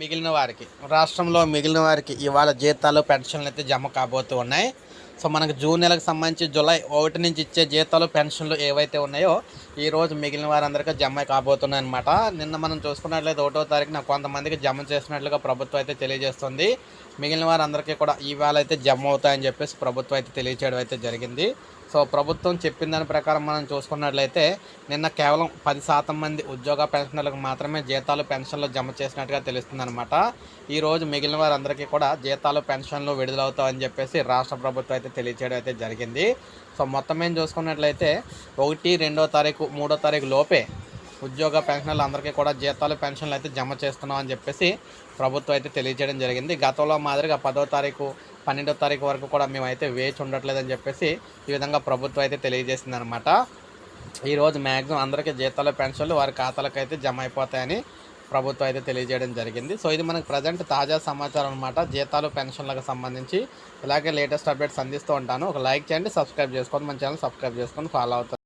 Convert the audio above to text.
మిగిలిన వారికి రాష్ట్రంలో మిగిలిన వారికి ఇవాళ జీతాలు పెన్షన్లు అయితే జమ కాబోతూ ఉన్నాయి. సో మనకు జూన్ నెలకు సంబంధించి జూలై ఒకటి నుంచి ఇచ్చే జీతాలు పెన్షన్లు ఏవైతే ఉన్నాయో ఈ రోజు మిగిలిన వారందరికీ జమ కాబోతున్నాయి అనమాట నిన్న మనం చూసుకున్నట్లయితే ఒకటో తారీఖున కొంతమందికి జమ చేసినట్లుగా ప్రభుత్వం అయితే తెలియజేస్తుంది. మిగిలిన వారందరికీ కూడా ఇవాళ అయితే జమ అవుతాయని చెప్పేసి ప్రభుత్వం అయితే తెలియచేయడం అయితే జరిగింది. సో ప్రభుత్వం చెప్పిన దాని ప్రకారం మనం చూసుకున్నట్లయితే నిన్న కేవలం పది శాతం మంది ఉద్యోగ పెన్షనర్లకు మాత్రమే జీతాలు పెన్షన్లు జమ చేసినట్టుగా తెలుస్తుందన్నమాట ఈరోజు మిగిలిన వారందరికీ కూడా జీతాలు పెన్షన్లు విడుదలవుతాయని చెప్పేసి రాష్ట్ర ప్రభుత్వం అయితే తెలియచేయడం అయితే జరిగింది. సో మొత్తం ఏం చూసుకున్నట్లయితే ఒకటి రెండో తారీఖు మూడో తారీఖు లోపే ఉద్యోగ పెన్షన్లు అందరికీ కూడా జీతాలు పెన్షన్లు అయితే జమ చేస్తున్నాం అని చెప్పేసి ప్రభుత్వం అయితే తెలియజేయడం జరిగింది. గతంలో మాదిరిగా పదో తారీఖు పన్నెండో తారీఖు వరకు కూడా మేమైతే వేచి ఉండట్లేదని చెప్పేసి ఈ విధంగా ప్రభుత్వం అయితే తెలియజేసింది అనమాట ఈరోజు మ్యాక్సిమం అందరికీ జీతాలు పెన్షన్లు వారి ఖాతాలకు అయితే జమ అయిపోతాయని ప్రభుత్వం అయితే తెలియజేయడం జరిగింది. సో ఇది మనకు ప్రజెంట్ తాజా సమాచారం అనమాట జీతాలు పెన్షన్లకు సంబంధించి ఇలాగే లేటెస్ట్ అప్డేట్స్ అందిస్తూ ఉంటాను. ఒక లైక్ చేయండి సబ్స్క్రైబ్ చేసుకోండి. మన ఛానల్ సబ్స్క్రైబ్ చేసుకొని ఫాలో అవుతాను